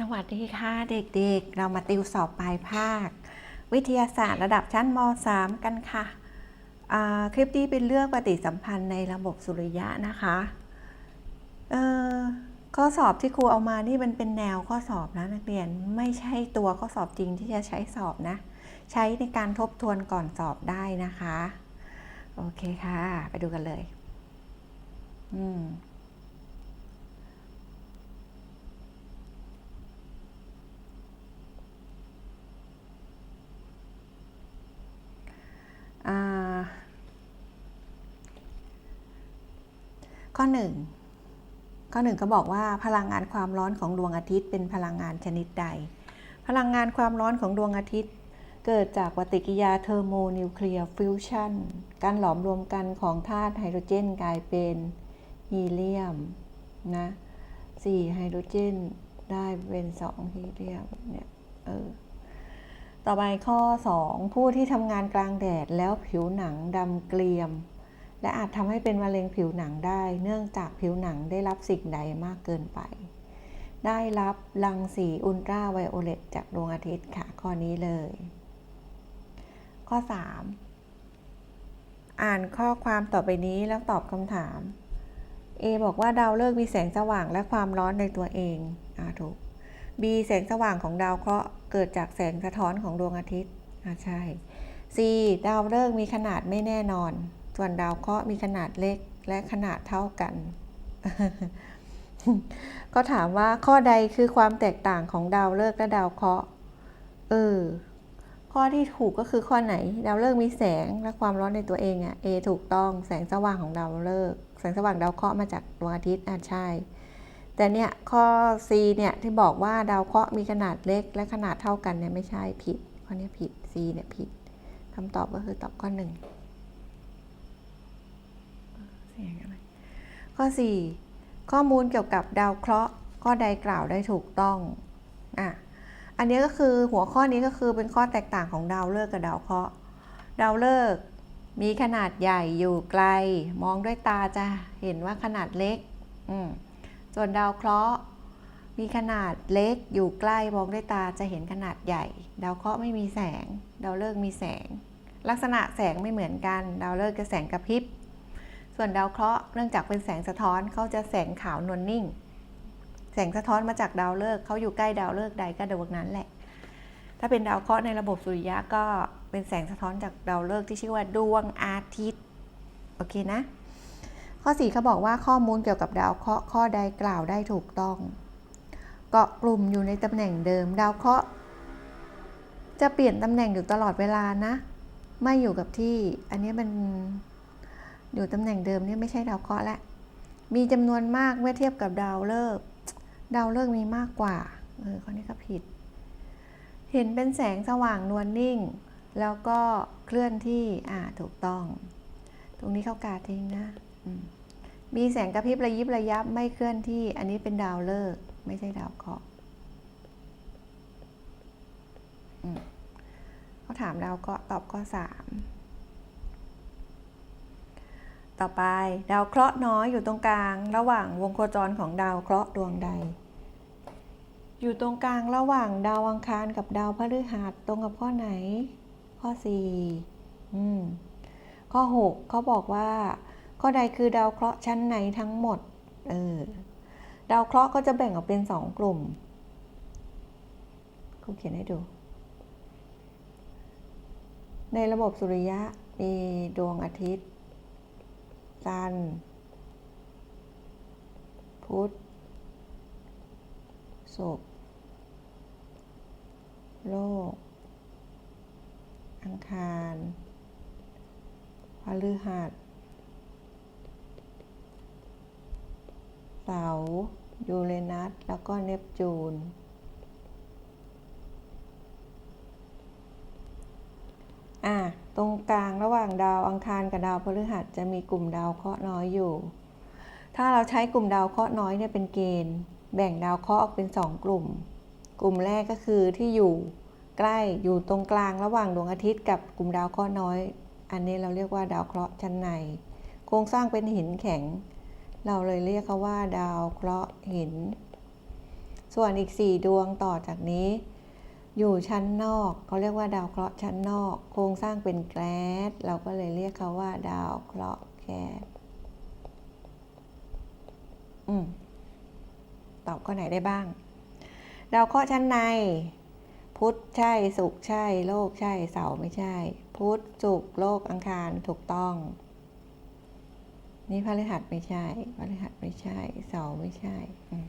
สวัสดีค่ะเด็กๆ เรามาติวสอบปลายภาค วิทยาศาสตร์ระดับชั้นม .3 กันค่ะ คลิปนี้เป็นเรื่องปฏิสัมพันธ์ในระบบสุริยะนะคะข้อสอบที่ครูเอามานี่มันเป็นแนวข้อสอบนะนักเรียนไม่ใช่ตัวข้อสอบจริงที่จะใช้สอบนะ ใช้ในการทบทวนก่อนสอบได้นะคะ โอเคค่ะ ไปดูกันเลย อืม ข้อหนึ่งข้อหนึ่งก็บอกว่าพลังงานความร้อนของดวงอาทิตย์เป็นพลังงานชนิดใด พลังงานความร้อนของดวงอาทิตย์ เกิดจากปฏิกิริยาเทอร์โมนิวเคลียร์ฟิวชันการหลอมรวมกันของธาตุไฮโดรเจนกลายเป็นฮีเลียมนะ4ไฮโดรเจนได้เป็น2ฮีเลียมเนี่ยเออต่อไปข้อ 2 ผู้ที่ทำงานกลางแดดแล้วผิวหนังดำเกลียม และอาจทำให้เป็นมะเร็งผิวหนังได้ เนื่องจากผิวหนังได้รับสิ่งใดมากเกินไป ได้รับรังสีอุลตราไวโอเลตจากดวงอาทิตย์ค่ะ ข้อนี้เลย ข้อ 3 อ่านข้อความต่อไปนี้แล้วตอบคำถาม A บอกว่าดาวฤกษ์มีแสงสว่างและความร้อนในตัวเองอ่าถูก B แสงสว่างของดาวเคราะห์เกิดจากแสงสะท้อนของดวงอาทิตย์อ่าใช่ C ดาวฤกษ์มีขนาดไม่แน่นอน ส่วนดาวเคราะห์มีขนาดเล็กและขนาดเท่ากัน ก็ถามว่าข้อใดคือความแตกต่างของดาวฤกษ์และดาวเคราะห์ เออ ข้อที่ถูกก็คือข้อไหน ดาวฤกษ์มีแสงและความร้อนในตัวเองอะ A ถูกต้อง แสงสว่างของดาวฤกษ์แสงสว่างดาวเคราะห์มาจากดวงอาทิตย์อ่าใช่ แต่เนี่ยข้อ C เนี่ยที่บอกว่าดาวเคราะห์มีขนาดเล็ก และขนาดเท่ากันเนี่ยไม่ใช่ผิด ข้อนี้ผิด C เนี่ยผิดคำตอบก็คือตอบข้อหนึ่ง เสียงอะไร ข้อ 4 ข้อมูลเกี่ยวกับดาวเคราะห์ข้อใดกล่าวได้ถูกต้องอะอันนี้ก็คือหัวข้อนี้ก็คือเป็นข้อแตกต่างของดาวฤกษ์กับดาวเคราะห์ดาวฤกษ์มีขนาดใหญ่อยู่ไกล มองด้วยตาจะเห็นว่าขนาดเล็กอืมส่วนดาวเคราะห์มีขนาดเล็กอยู่ใกล้มองด้วยตาจะเห็นขนาดใหญ่ ดาวเคราะห์ไม่มีแสง ดาวฤกษ์มีแสง ลักษณะแสงไม่เหมือนกัน ดาวฤกษ์จะแสงกระพริบ ส่วนดาวเคราะห์เนื่องจากเป็นแสงสะท้อนเขาจะแสงขาวนวลนิ่ง แสงสะท้อนมาจากดาวฤกษ์เขาอยู่ใกล้ดาวฤกษ์ใดก็ดวงนั้นแหละ ถ้าเป็นดาวเคราะห์ในระบบสุริยะก็เป็นแสงสะท้อนจากดาวฤกษ์ที่ชื่อว่าดวงอาทิตย์โอเคนะ ข้อ4เขาบอกว่าข้อมูลเกี่ยวกับดาวเคราะห์ข้อใดกล่าวได้ถูกต้องเกาะกลุ่มอยู่ในตำแหน่งเดิม ดาวเคราะห์จะเปลี่ยนตำแหน่งอยู่ตลอดเวลานะ ไม่อยู่กับที่ อันนี้มัน อยู่ตำแหน่งเดิมเนี่ยไม่ใช่ดาวเคราะห์ละมีจำนวนมากเมื่อเทียบกับดาวฤกษ์ดาวฤกษ์มีมากกว่าเออข้อนี้ก็ผิด เห็นเป็นแสงสว่างนวลนิ่ง แล้วก็เคลื่อนที่อ่าถูกต้อง ตรงนี้เข้ากาทิ้งนะมีแสงกระพริบระยิบระยับไม่เคลื่อนที่ อันนี้เป็นดาวฤกษ์ไม่ใช่ดาวเคราะห์เขาถามดาวเคราะห์ตอบข้อสาม ต่อไป ดาวเคราะห์น้อยอยู่ตรงกลาง ระหว่างวงโคจรของดาวเคราะห์ดวงใด อยู่ตรงกลางระหว่างดาวอังคารกับดาวพฤหัสตรงกับข้อไหน ข้อสี่อืมข้อ 6เขาบอกว่า ข้อใดคือดาวเคราะห์ชั้นในทั้งหมดเออดาวเคราะห์ก็จะแบ่งออกเป็นสองกลุ่มครูเขียนให้ดู ในระบบสุริยะมีดวงอาทิตย์ จันทร์พุธศุกร์โลก อังคารพฤหัสเสาร์ยูเรนัส แล้วก็เนปจูน อะ ตรงกลางระหว่างดาวอังคารกับดาวพฤหัสจะมีกลุ่มดาวเคราะห์น้อยอยู่ ถ้าเราใช้กลุ่มดาวเคราะห์น้อยเนี่ยเป็นเกณฑ์ แบ่งดาวเคราะห์ออกเป็นสองกลุ่ม กลุ่มแรกก็คือที่อยู่ใกล้อยู่ตรงกลางระหว่างดวงอาทิตย์กับกลุ่มดาวเคราะห์น้อย อันนี้เราเรียกว่าดาวเคราะห์ชั้นใน โครงสร้างเป็นหินแข็ง เราเลยเรียกเขาว่า ดาวเคราะห์หิน ส่วนอีก 4 ดวงต่อจากนี้ อยู่ชั้นนอกเขาเรียกว่าดาวเคราะห์ชั้นนอก โครงสร้างเป็นแก๊สเราก็เลยเรียกเขาว่า ดาวเคราะห์แก๊สอืมตอบข้อไหนได้บ้าง ดาวเคราะห์ชั้นใน พุธใช่ศุกใช่ โลกใช่เสาไม่ใช่ พุธศุกโลกอังคารถูกต้อง นี่พฤหัสไม่ใช่พฤหัสไม่ใช่ เสาไม่ใช่อืม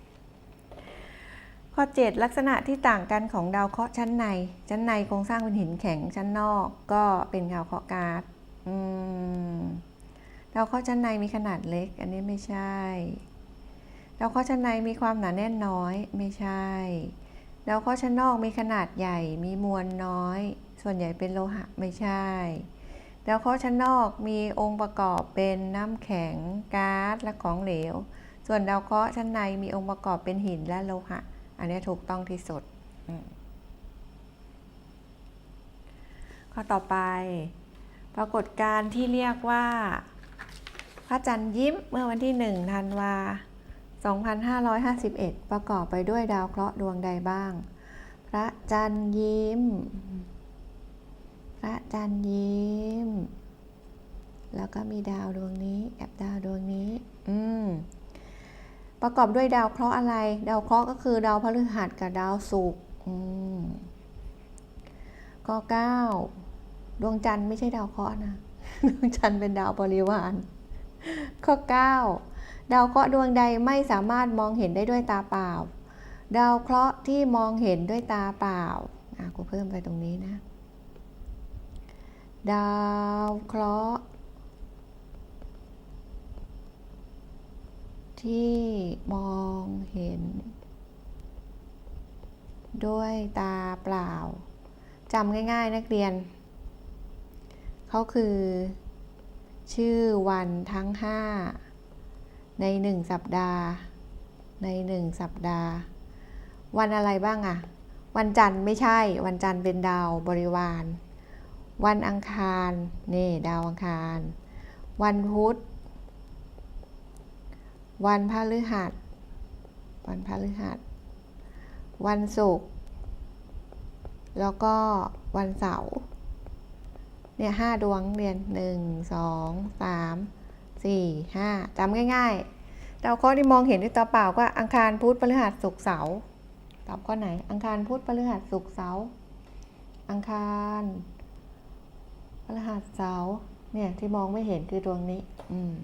ข้อ 7 ลักษณะที่ต่างกันของดาวเคราะห์ชั้นใน ชั้นในโครงสร้างเป็นหินแข็งชั้นนอก ก็เป็นดาวเคราะห์ก๊าซดาวเคราะห์ชั้นในมีขนาดเล็ก อันนี้ไม่ใช่ ดาวเคราะห์ชั้นในมีความหนาแน่นน้อยไม่ใช่ ดาวเคราะห์ชั้นนอกมีขนาดใหญ่ มีมวลน้อย ส่วนใหญ่เป็นโลหะไม่ใช่ ดาวเคราะห์ชั้นนอกมีองค์ประกอบเป็นน้ำแข็งก๊าซและของเหลว ส่วนดาวเคราะห์ชั้นในมีองค์ประกอบเป็นหินและโลหะ อันนี้ถูกต้องที่สุด ข้อต่อไป ปรากฏการณ์ที่เรียกว่า พระจันทร์ยิ้มเมื่อวันที่1ธันวา2551 ประกอบไปด้วยดาวเคราะห์ดวงใดบ้าง พระจันทร์ยิ้ม พระจันทร์ยิ้ม แล้วก็มีดาวดวงนี้กับดาวดวงนี้ อืม ประกอบด้วยดาวเคราะห์อะไร ดาวเคราะห์ก็คือดาวพฤหัสกับดาวศุกร์อืมข้อ9ดวงจันทร์ไม่ใช่ดาวเคราะห์นะ ดวงจันทร์เป็นดาวบริวาร ข้อ 9 ดาวเคราะห์ดวงใดไม่สามารถมองเห็นได้ด้วยตาเปล่า ดาวเคราะห์ที่มองเห็นด้วยตาเปล่า อะกูเพิ่มไปตรงนี้นะ ดาวเคราะห์ ที่มองเห็น ด้วยตาเปล่าจำง่ายๆนักเรียน เขาคือ ชื่อวันทั้ง 5 ใน 1 สัปดาห์ ใน 1 สัปดาห์ วันอะไรบ้างอะวันจันทร์ไม่ใช่ วันจันทร์เป็นดาวบริวาร วันอังคาร นี่ ดาวอังคาร วันพุธ วันพฤหัส วันพฤหัส วันศุกร์ แล้วก็วันเสาร์ เนี่ยห้าดวงเรียนหนึ่งสองสามสี่ห้าจำง่ายๆดาวเคราะห์ที่มองเห็นด้วยตาเปล่าก็อังคารพุธพฤหัสศุกร์เสาร์ตอบข้อไหน อังคารพุธพฤหัสศุกร์เสาร์ อังคารพฤหัสเสาร์ เนี่ยที่มองไม่เห็นคือดวงนี้ อืม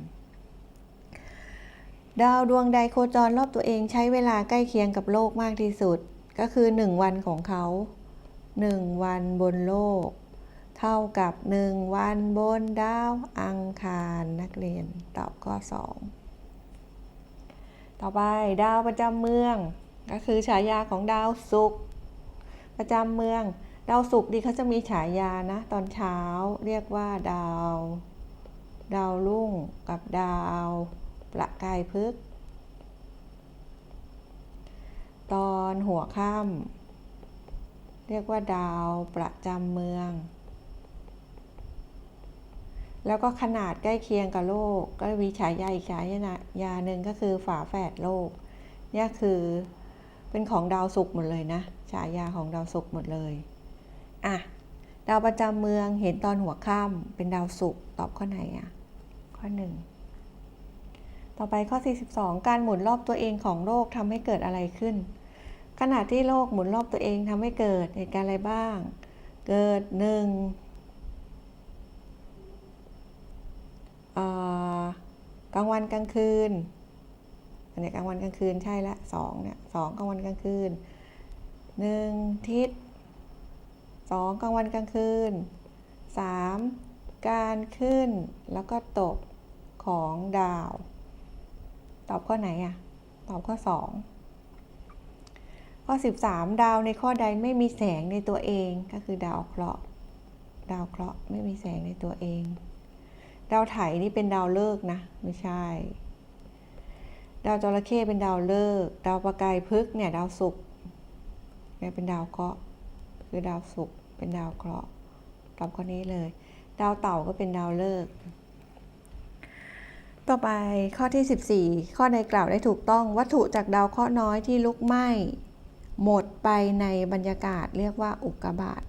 ดาวดวงใดโคจรรอบตัวเองใช้เวลาใกล้เคียงกับโลกมากที่สุด ก็คือ 1 วันของเขา 1 วันบนโลก เท่ากับ 1 วันบนดาวอังคารนักเรียนตอบข้อ 2 ต่อไปดาวประจำเมือง ก็คือฉายาของดาวศุกร์ประจำเมือง ดาวศุกร์ดีเขาจะมีฉายานะ ตอนเช้าเรียกว่าดาว ดาวรุ่งกับดาว ประกายพฤกษ์ตอนหัวค่ำเรียกว่าดาวประจำเมือง แล้วก็ขนาดใกล้เคียงกับโลก ก็มีฉายาอีกฉายายาหนึ่งก็คือฝาแฝดโลกนี่คือเป็นของดาวศุกร์หมดเลยนะฉายาของดาวศุกร์หมดเลยอะดาวประจำเมืองเห็นตอนหัวค่ำเป็นดาวศุกร์ตอบข้อไหนอะ ข้อหนึ่ง ต่อไปข้อ 42 การหมุนรอบตัวเองของโลกทำให้เกิดอะไรขึ้น ขณะที่โลกหมุนรอบตัวเองทำให้เกิดเหตุการณ์อะไรบ้าง เกิดหนึ่งกลางวันกลางคืนอันนี้กลางวันกลางคืนใช่ละสองเนี่ยสองกลางวันกลางคืนหนึ่งทิศสองกลางวันกลางคืนสามการขึ้นแล้วก็ตกของดาว ตอบข้อไหนอะ ตอบข้อ 2 ข้อ 13 ดาวในข้อใดไม่มีแสงในตัวเองก็คือดาวเคราะห์ดาวเคราะห์ไม่มีแสงในตัวเอง ดาวไถนี่เป็นดาวฤกษ์นะ ไม่ใช่ ดาวจระเข้เป็นดาวฤกษ์ดาวประกายพฤกษ์เนี่ยดาวศุกร์เนี่ยเป็นดาวเคราะห์คือดาวศุกร์เป็นดาวเคราะห์ตอบข้อนี้เลย ดาวเต่าก็เป็นดาวฤกษ์ ต่อไปข้อที่ 14 ข้อใดกล่าวได้ถูกต้องวัตถุจากดาวเคราะห์น้อยที่ลุกไหม้ หมดไปในบรรยากาศเรียกว่าอุกกาบาต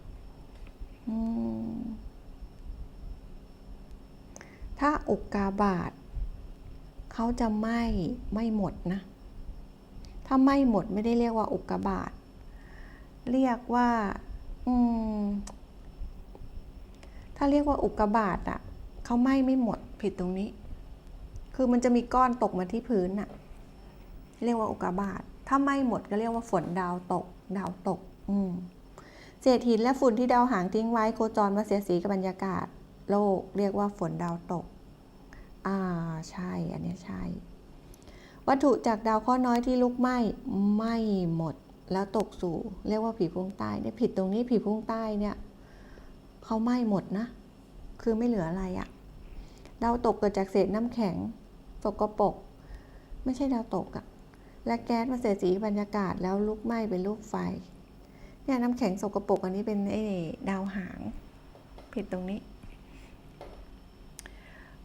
ถ้าอุกกาบาตเขาจะไหม้ไม่หมดนะ ถ้าไหม้หมดไม่ได้เรียกว่าอุกกาบาตเรียกว่าถ้าเรียกว่าอุกกาบาตอะเขาไหม้ไม่หมดผิดตรงนี้ คือมันจะมีก้อนตกมาที่พื้นน่ะ เรียกว่าอุกาบาต ถ้าไหม้หมดก็เรียกว่าฝนดาวตก ดาวตก อืมเศษหินและฝุ่นที่ดาวหางทิ้งไว้โคจรมาเสียสีกับบรรยากาศ โลกเรียกว่าฝนดาวตก อ่าใช่ อันนี้ใช่ วัตถุจากดาวเคราะห์น้อยที่ลุกไหม้ไหม้หมดแล้วตกสู่ เรียกว่าผีพุ่งใต้เนี่ยผิดตรงนี้ผีพุ่งใต้เนี่ยเขาไหม้หมดนะ คือไม่เหลืออะไรอะดาวตกเกิดจากเศษน้ำแข็ง สกปรกไม่ใช่ดาวตกอะและแก๊สมาเสียสีบรรยากาศแล้วลุกไหม้เป็นลูกไฟเนี่ยน้ำแข็งสกปรกอันนี้เป็นไอ้ดาวหาง ผิดตรงนี้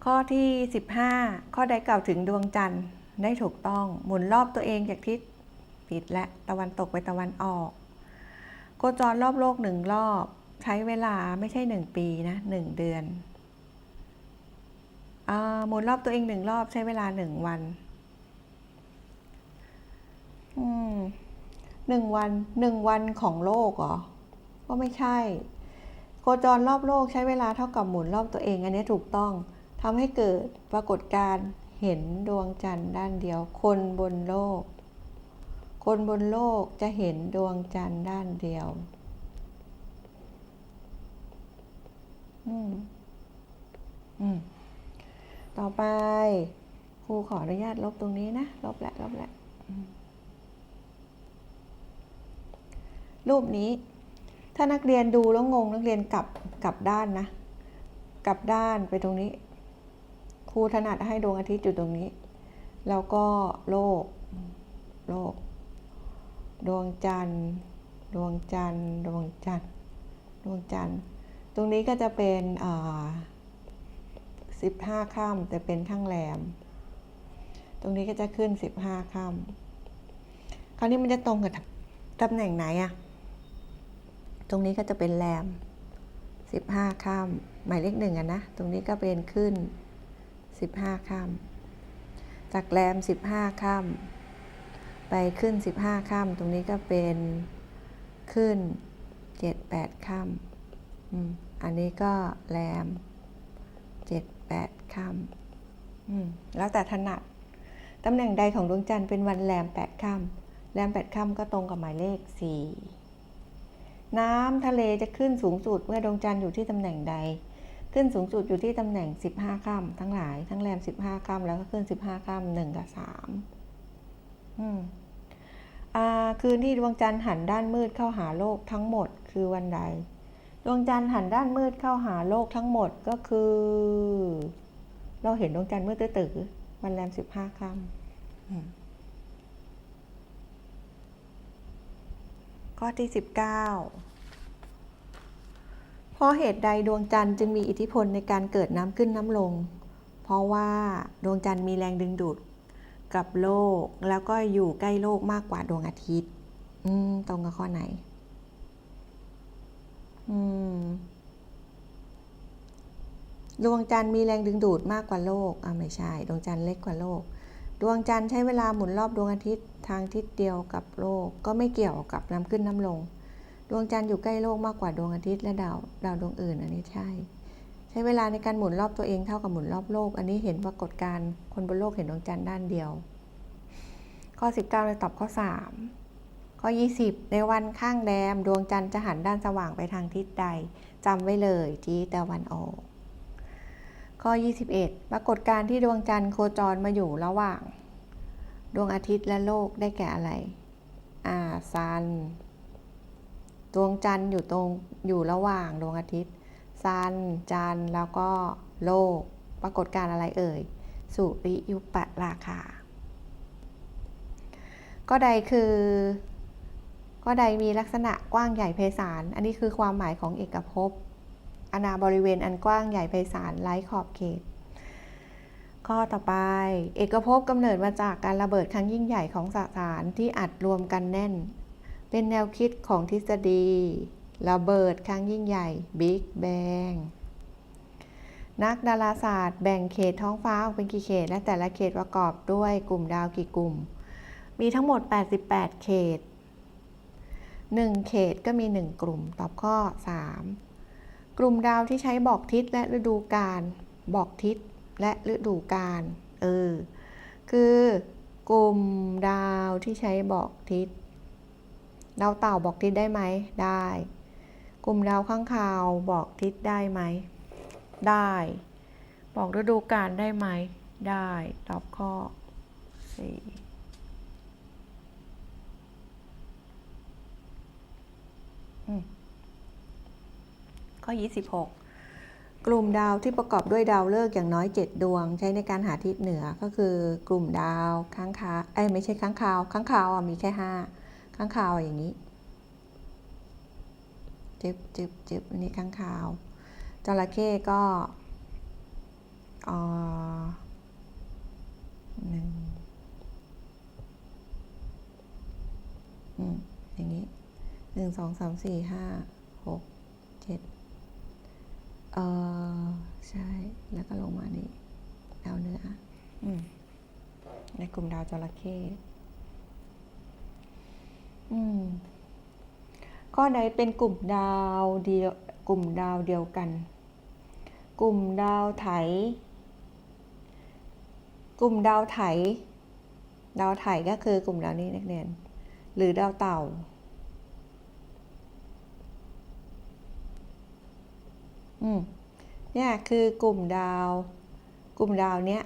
ข้อที่ 15 ข้อใดกล่าวถึงดวงจันทร์ได้ถูกต้องหมุนรอบตัวเองจากทิศผิดและตะวันตกไปตะวันออก โคจรรอบโลกหนึ่งรอบ ใช้เวลาไม่ใช่หนึ่งปีนะหนึ่งเดือน หมุนรอบตัวเองหนึ่งรอบใช้เวลาหนึ่งวันหนึ่งวันหนึ่งวันของโลกเหรอ ก็ไม่ใช่ โคจรรอบโลกใช้เวลาเท่ากับหมุนรอบตัวเอง อันนี้ถูกต้องทำให้เกิดปรากฏการณ์เห็นดวงจันทร์ด้านเดียว คนบนโลก คนบนโลกจะเห็นดวงจันทร์ด้านเดียวอืมอืม ต่อไปครูขออนุญาตลบตรงนี้นะ ลบแหละลบแหละรูปนี้ ถ้านักเรียนดูแล้วงงนักเรียนกลับกลับด้านนะ กลับด้านไปตรงนี้ ครูถนัดให้ดวงอาทิตย์อยู่ตรงนี้ แล้วก็โลก โลก ดวงจันทร์ ดวงจันทร์ ดวงจันทร์ ดวงจันทร์ ตรงนี้ก็จะเป็นอ่า 15ค่ำแต่เป็นข้างแรม ตรงนี้ก็จะขึ้น 15ค่ำคราวนี้มันจะตรงกับตำแหน่งไหนอะตรงนี้ก็จะเป็นแรม 15ค่ำหมายเลขหนึ่งอะนะ ตรงนี้ก็เป็นขึ้น 15ค่ำจากแรม 15ค่ำไปขึ้น 15ค่ำตรงนี้ก็เป็นขึ้น 7 8ค่ำอันนี้ก็แรม เจ็ดแปดค่ำอืมแล้วแต่ถนัดตำแหน่งใดของดวงจันทร์เป็นวันแรมแปดค่ำแรมแปดค่ำก็ตรงกับหมายเลขสี่น้ำทะเลจะขึ้นสูงสุดเมื่อดวงจันทร์อยู่ที่ตำแหน่งใด ขึ้นสูงสุดอยู่ที่ตำแหน่งสิบห้าค่ำทั้งหลาย ทั้งแรมสิบห้าค่ำแล้วก็ขึ้นสิบห้าค่ำหนึ่งกับสามอืมอ่าคืนที่ดวงจันทร์หันด้านมืดเข้าหาโลกทั้งหมดคือวันใด ดวงจันทร์หันด้านมืดเข้าหาโลกทั้งหมดก็คือ เราเห็นดวงจันทร์มืดตื้อๆวันแรมสิบห้าค่ำอืมข้อที่สิบเก้าเพราะเหตุใดดวงจันทร์จึงมีอิทธิพลในการเกิดน้ำขึ้นน้ำลง เพราะว่าดวงจันทร์มีแรงดึงดูดกับโลกแล้วก็อยู่ใกล้โลกมากกว่าดวงอาทิตย์อืมตรงกับข้อไหนอืม ดวงจันทร์มีแรงดึงดูดมากกว่าโลกอ่าไม่ใช่ ดวงจันทร์เล็กกว่าโลก ดวงจันทร์ใช้เวลาหมุนรอบดวงอาทิตย์ทางทิศเดียวกับโลก ก็ไม่เกี่ยวกับน้ำขึ้นน้ำลง ดวงจันทร์อยู่ใกล้โลกมากกว่าดวงอาทิตย์และดาวดาวดวงอื่น อันนี้ใช่ ใช้เวลาในการหมุนรอบตัวเองเท่ากับหมุนรอบโลก อันนี้เห็นปรากฏการณ์คนบนโลกเห็นดวงจันทร์ด้านเดียว ข้อ 19เลยตอบข้อ 3 ข้อ 20 ในวันข้างแรมดวงจันทร์จะหันด้านสว่างไปทางทิศใดจำไว้เลยที่ตะวันออก ข้อ 21 ปรากฏการที่ดวงจันทร์โคจรมาอยู่ระหว่าง ดวงอาทิตย์และโลกได้แก่อะไร อ่าซัน ดวงจันทร์อยู่ตรงอยู่ระหว่างดวงอาทิตย์ซัน จันทร์แล้วก็โลก ปรากฏการอะไรเอ่ย สุริยุปราคา ก็ใดคือ ก็ใดมีลักษณะกว้างใหญ่ไพศาล อันนี้คือความหมายของเอกภพอนาบริเวณอันกว้างใหญ่ไพศาลไร้ขอบเขต ข้อต่อไป เอกภพกำเนิดมาจากการระเบิดครั้งยิ่งใหญ่ของสสารที่อัดรวมกันแน่น เป็นแนวคิดของทฤษฎี ระเบิดครั้งยิ่งใหญ่ Big Bang นักดาราศาสตร์แบ่งเขตท้องฟ้าออกเป็นกี่เขต และแต่ละเขตประกอบด้วยกลุ่มดาวกี่กลุ่ม มีทั้งหมด 88 เขต 1 เขตก็มี 1 กลุ่ม ตอบข้อ 3 กลุ่มดาวที่ใช้บอกทิศและฤดูกาลบอกทิศและฤดูกาลเออ คือกลุ่มดาวที่ใช้บอกทิศ ดาวเต่าบอกทิศได้ไหม ได้ กลุ่มดาวข้างคาวบอกทิศได้ไหม ได้ บอกฤดูกาลได้ไหม ได้ ตอบข้อ 4 ข้อ 26 กลุ่มดาวที่ประกอบด้วยดาวฤกษ์อย่างน้อย 7 ดวง ใช้ในการหาทิศเหนือก็คือกลุ่มดาวค้างคาวเอ้ยไม่ใช่ค้างคาวค้างคาวมีแค่ 5 ค้างคาวอย่างนี้จึบจึบจึบอันนี้ค้างคาวจระเข้ก็อ่อหนึ่งอืมอย่างนี้ นึ่งสองสามสี่ห้าหกเจ็ดเออใช่ แล้วก็ลงมานี่ดาวเนืออืมในกลุ่มดาวจระเข้อืมข้อใดเป็นกลุ่มดาวเดียวกลุ่มดาวเดียวกัน กลุ่มดาวไถ กลุ่มดาวไถ ดาวไถก็คือกลุ่มดาวนี้นักเรียน หรือดาวเต่า อืม เนี่ยคือกลุ่มดาว กลุ่มดาวเนี้ย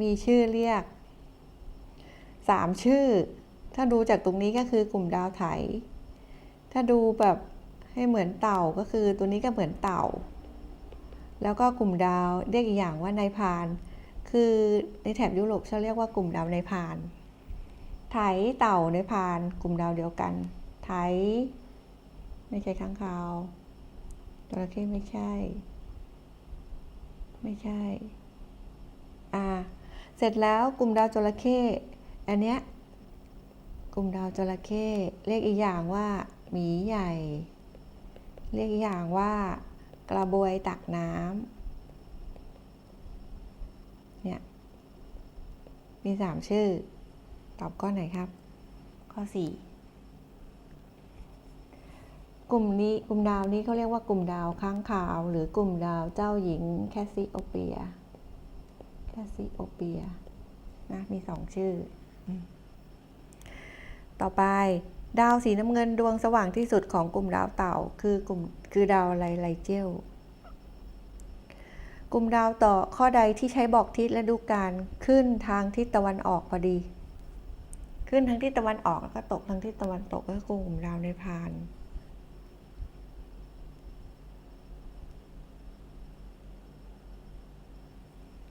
มีชื่อเรียกสามชื่อ ถ้าดูจากตรงนี้ก็คือกลุ่มดาวไถ ถ้าดูแบบให้เหมือนเต่าก็คือตัวนี้ก็เหมือนเต่า แล้วก็กลุ่มดาวเรียกอีกอย่างว่านายพาน คือในแถบยุโรปเขาเรียกว่ากลุ่มดาวนายพาน ไถเต่านายพาน กลุ่มดาวเดียวกัน ไถ ไม่ใช่ข้างคาว จระเข้ไม่ใช่ ไม่ใช่ อ่า เสร็จแล้วกลุ่มดาวจระเข้อันเนี้ยกลุ่มดาวจระเข้เรียกอีกอย่างว่าหมีใหญ่ เรียกอีกอย่างว่า กระบวยตักน้ำเนี่ยมีสามชื่อ ตอบข้อไหนครับ ข้อสี่ กลุ่มนี้กลุ่มดาวนี้เขาเรียกว่ากลุ่มดาวค้างคาว หรือกลุ่มดาวเจ้าหญิงแคสซิโอเปีย แคสซิโอเปียนะมีสองชื่ออต่อไปดาวสีน้ำเงินดวงสว่างที่สุดของกลุ่มดาวเต่า คือกลุ่มคือดาวไลไลเจลกลุ่มดาวต่อข้อใดที่ใช้บอกทิศและดูการขึ้นทางทิศตะวันออกพอดี ขึ้นทางทิศตะวันออกแล้วก็ตกทางทิศตะวันตกก็คือกลุ่มดาวในพาน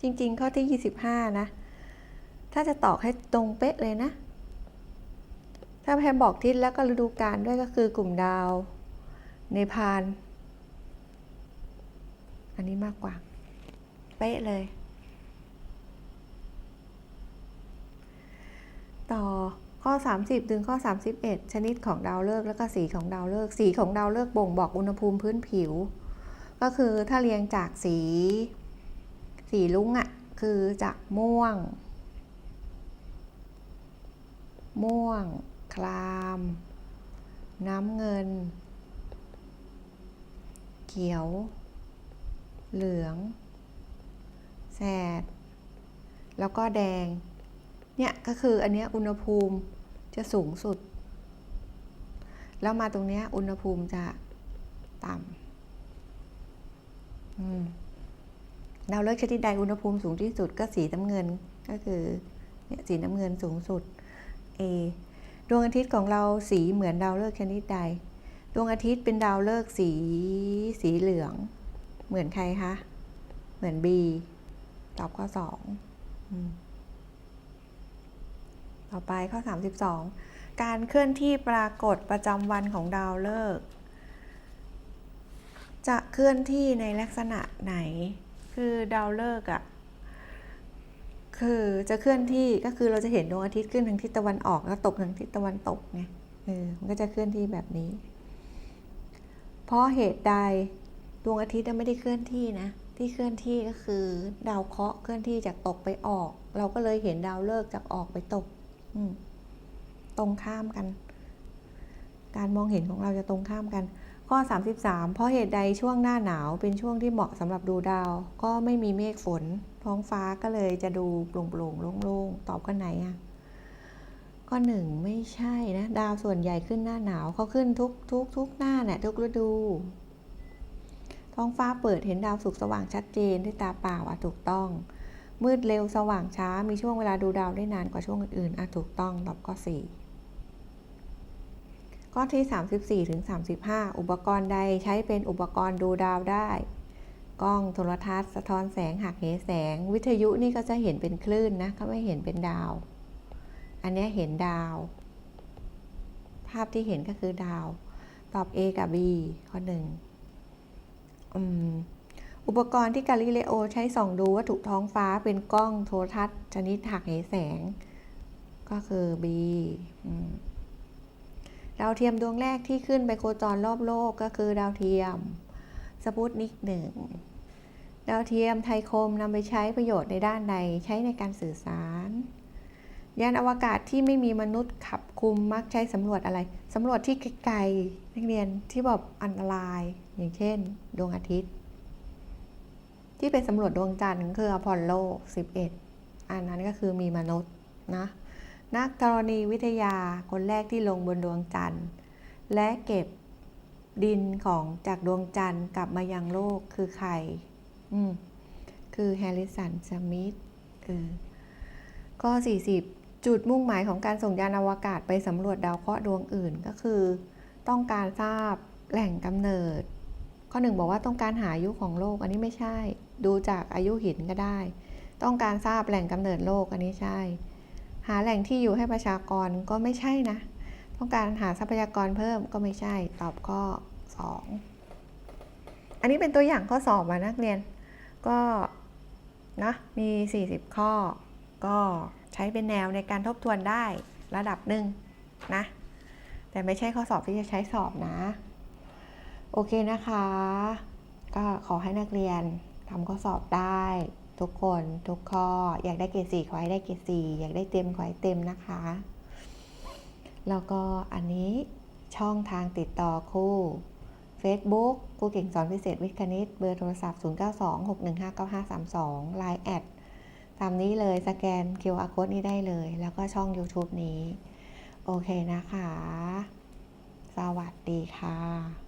จริง ๆ ข้อที่ 25 นะ ถ้าจะตอกให้ตรงเป๊ะเลยนะ ถ้าแพมบอกทิศแล้วก็ฤดูกาลด้วยก็คือกลุ่มดาว ในพาน อันนี้มากกว่า เป๊ะเลย ต่อข้อ 30 ถึงข้อ 31 ชนิดของดาวฤกษ์แล้วก็สีของดาวฤกษ์สีของดาวฤกษ์บ่งบอกอุณหภูมิพื้นผิว ก็คือถ้าเรียงจากสี สีลุ้งอะ่ะคือจากม่วง ม่วง คลาม น้ำเงิน เขียว เหลือง แสด แล้วก็แดง เนี่ยก็คืออันเนี้ยอุณหภูมิจะสูงสุด แล้วมาตรงเนี้ยอุณหภูมิจะต่ำอืม ดาวฤกษ์ชนิดใดอุณหภูมิสูงที่สุดก็สีน้ำเงินก็คือเนี่ยสีน้ำเงินสูงสุด A ดวงอาทิตย์ของเราสีเหมือนดาวฤกษ์ชนิดใด ดวงอาทิตย์เป็นดาวฤกษ์สีสีเหลือง เหมือนใครคะ เหมือน B ตอบข้อ2อืมต่อไปข้อ 32 การเคลื่อนที่ปรากฏประจำวันของดาวฤกษ์จะเคลื่อนที่ในลักษณะไหน คือดาวฤกษ์อะคือจะเคลื่อนที่ก็คือเราจะเห็นดวงอาทิตย์ขึ้นทางทิศตะวันออกแล้วตกทางทิศตะวันตกไงเออมันก็จะเคลื่อนที่แบบนี้ เพราะเหตุใดดวงอาทิตย์ไม่ได้เคลื่อนที่นะ ที่เคลื่อนที่ก็คือ ดาวเคราะห์เคลื่อนที่จากตกไปออก เราก็เลยเห็นดาวฤกษ์จากออกไปตกตรงข้ามกัน การมองเห็นของเราจะตรงข้ามกัน ข้อ 33 เพราะเหตุใดช่วงหน้าหนาวเป็นช่วงที่เหมาะสำหรับดูดาว ก็ไม่มีเมฆฝน ท้องฟ้าก็เลยจะดูโปร่งๆโล่งๆ ตอบกันไหนอะก็หนึ่งไม่ใช่นะ ดาวส่วนใหญ่ขึ้นหน้าหนาวเขาขึ้นทุกทุกทุกหน้าเนี่ยทุกฤดู ท้องฟ้าเปิดเห็นดาวสุกสว่างชัดเจนด้วยตาเปล่าอะถูกต้อง มืดเร็วสว่างช้ามีช่วงเวลาดูดาวได้นานกว่าช่วงอื่นๆอะถูกต้องตอบข้อสี่ ข้อที่ 34ถึง35 อุปกรณ์ใดใช้เป็นอุปกรณ์ดูดาวได้ กล้องโทรทัศน์ สะท้อนแสงหักเหแสง วิทยุนี่ก็จะเห็นเป็นคลื่นนะเขาไม่เห็นเป็นดาว อันนี้เห็นดาว ภาพที่เห็นก็คือดาว ตอบ A กับ B ข้อหนึ่งอืมอุปกรณ์ที่กาลิเลโอใช้ส่องดูวัตถุท้องฟ้าเป็นกล้องโทรทัศน์ชนิดหักเหแสง ก็คือ B อืม ดาวเทียมดวงแรกที่ขึ้นไปโคจรรอบโลกก็คือดาวเทียมสปุตนิกหนึ่งดาวเทียมไทยคมนำไปใช้ประโยชน์ในด้านใดใช้ในการสื่อสาร ยานอวกาศที่ไม่มีมนุษย์ขับคุมมักใช้สำรวจอะไรสำรวจที่ไกลๆนักเรียนที่แบบอันตราย อย่างเช่น ดวงอาทิตย์ ที่เป็นสำรวจดวงจันทร์คืออพอลโล 11 อันนั้นก็คือมีมนุษย์นะ นักธรณีวิทยาคนแรกที่ลงบนดวงจันทร์ และเก็บดินของจากดวงจันทร์กลับมายังโลกคือใคร อืม คือแฮร์ริสันสมิธเออข้อ 40 จุดมุ่งหมายของการส่งยานอวกาศไปสำรวจดาวเคราะห์ดวงอื่นก็คือ ต้องการทราบแหล่งกำเนิด ข้อหนึ่งบอกว่าต้องการหาอายุของโลก อันนี้ไม่ใช่ ดูจากอายุหินก็ได้ ต้องการทราบแหล่งกำเนิดโลกอันนี้ใช่ หาแหล่งที่อยู่ให้ประชากรก็ไม่ใช่นะ ต้องการหาทรัพยากรเพิ่มก็ไม่ใช่ ตอบข้อ 2 อันนี้เป็นตัวอย่างข้อสอบมานักเรียน ก็นะมี 40 ข้อ ก็ใช้เป็นแนวในการทบทวนได้ระดับหนึ่งนะ แต่ไม่ใช่ข้อสอบที่จะใช้สอบนะ โอเคนะคะ ก็ขอให้นักเรียนทำข้อสอบได้ ทุกคนทุกข้ออยากได้เกรดสี่ขอให้ได้เกรดสี่อยากได้เต็มขอให้เต็มนะคะ แล้วก็อันนี้ช่องทางติดต่อครู Facebook ครูเก่งสอนพิเศษวิทย์คณิต เบอร์โทรศัพท์ 0926159532 Line แอดตามนี้เลยสแกน QR code นี้ได้เลย แล้วก็ช่อง YouTube นี้ โอเคนะคะ สวัสดีค่ะ